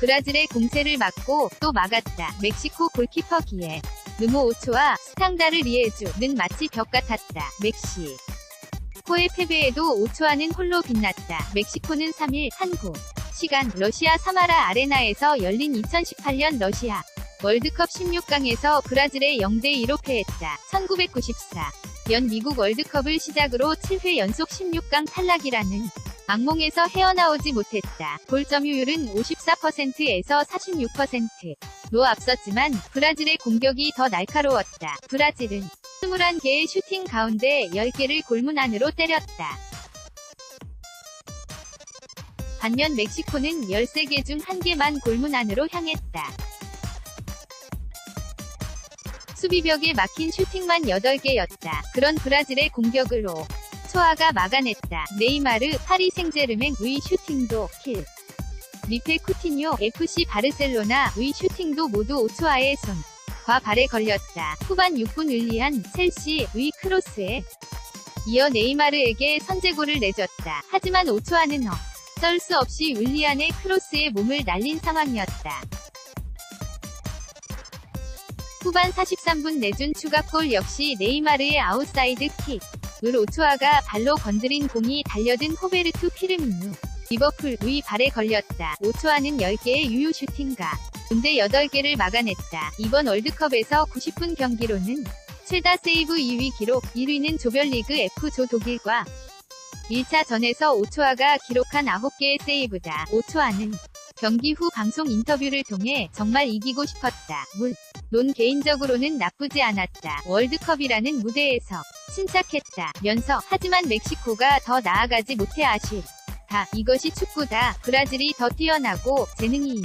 브라질의 공세를 막고 또 막았다. 멕시코 골키퍼 기에 느모 오초와 스탕다르 리에주는 마치 벽 같았다. 멕시. 코의 패배에도 오초아는 홀로 빛났다. 멕시코는 3일 한국 시간 러시아 사마라 아레나에서 열린 2018년 러시아 월드컵 16강에서 브라질에 0대2로 패했다. 1994. 연 미국 월드컵을 시작으로 7회 연속 16강 탈락이라는 악몽에서 헤어나오지 못했다. 골점유율은 54%에서 46%로 앞섰지만 브라질의 공격이 더 날카로웠다. 브라질은 21개의 슈팅 가운데 10개를 골문 안으로 때렸다. 반면 멕시코는 13개 중 1개만 골문 안으로 향했다. 수비벽에 막힌 슈팅만 8개였다. 그런 브라질의 공격으로 초아가 막아냈다. 네이마르, 파리 생제르맹 의 슈팅도 킬. 리페 쿠티뉴, FC 바르셀로나 의 슈팅도 모두 오초아의 손. 과 발에 걸렸다. 후반 6분 을리한 첼시의 크로스에 이어 네이마르에게 선제골을 내줬다. 하지만 오초아는 어. 쩔수 없이 윌리안의 크로스에 몸을 날린 상황이었다. 후반 43분 내준 추가골 역시 네이마르의 아웃사이드 킥. 을 오초아가 발로 건드린 공이 달려든 호베르투 피르미누. 리버풀의 발에 걸렸다. 오초아는 10개의 유효 슈팅가. 근데 8개를 막아냈다. 이번 월드컵에서 90분 경기로는 최다 세이브 2위 기록, 1위는 조별리그 F조 독일과 1차 전에서 오초아가 기록한 9개의 세이브다. 오초아는 경기 후 방송 인터뷰를 통해 정말 이기고 싶었다. 물. 논 개인적으로는 나쁘지 않았다. 월드컵이라는 무대에서 침착했다. 면서 하지만 멕시코가 더 나아가지 못해 아쉽. 다 이것이 축구다. 브라질이 더 뛰어나고 재능이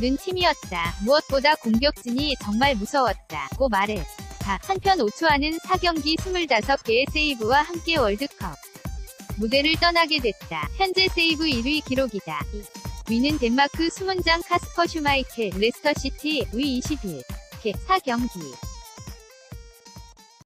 는 팀이었다. 무엇보다 공격진이 정말 무서웠다. 고 말해. 다 한편 오초아는 4경기 25개의 세이브와 함께 월드컵 무대를 떠나게 됐다. 현재 세이브 1위 기록이다. 위는 덴마크 수문장 카스퍼 슈마이켈 레스터시티 위 21. 개 4경기